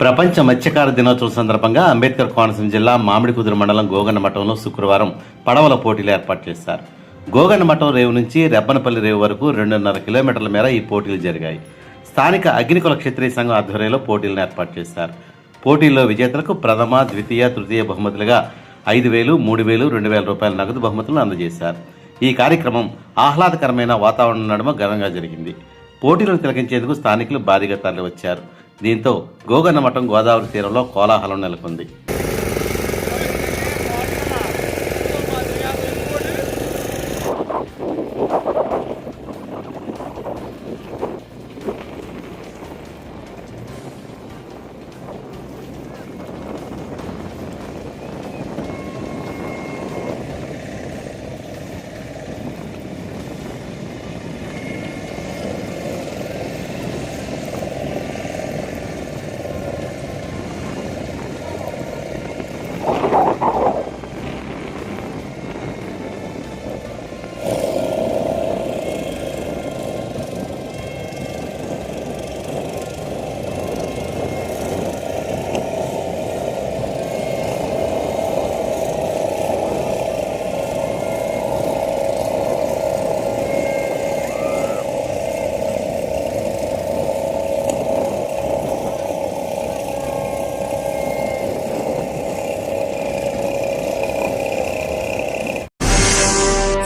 ప్రపంచ మత్స్యకార దినోత్సవం సందర్భంగా అంబేద్కర్ కోనసీమ జిల్లా మామిడికుదురు మండలం గోగన్న మఠంలో శుక్రవారం పడవల పోటీలు ఏర్పాటు చేశారు. గోగన్న మఠం రేవు నుంచి రెబ్బనపల్లి రేవు వరకు రెండున్నర కిలోమీటర్ల మేర ఈ పోటీలు జరిగాయి. స్థానిక అగ్నికుల క్షత్రియ సంఘం ఆధ్వర్యంలో పోటీలను ఏర్పాటు చేశారు. పోటీల్లో విజేతలకు ప్రథమ ద్వితీయ తృతీయ బహుమతులుగా ఐదు వేలు మూడు వేలు రెండు వేల రూపాయల నగదు బహుమతులను అందజేశారు. ఈ కార్యక్రమం ఆహ్లాదకరమైన వాతావరణం నడుమ ఘనంగా జరిగింది. పోటీలను తిలకించేందుకు స్థానికులు భారీగా తరలివచ్చారు. దీంతో గోగన్న మఠం గోదావరి తీరంలో కోలాహలం నెలకొంది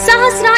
సహస్ర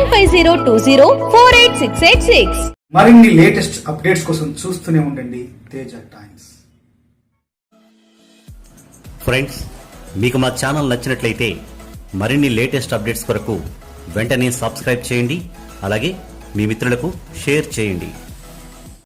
nine five zero two zero four eight six eight six. మరిన్ని లేటెస్ట్ అప్డేట్స్ కోసం చూస్తూనే ఉండండి తేజ టైమ్స్. ఫ్రెండ్స్ మీకు మా ఛానల్ నచ్చినట్లయితే మరిన్ని లేటెస్ట్ అప్డేట్స్ కొరకు వెంటనే సబ్స్క్రైబ్ చేయండి అలాగే మీ మిత్రులకు షేర్ చేయండి.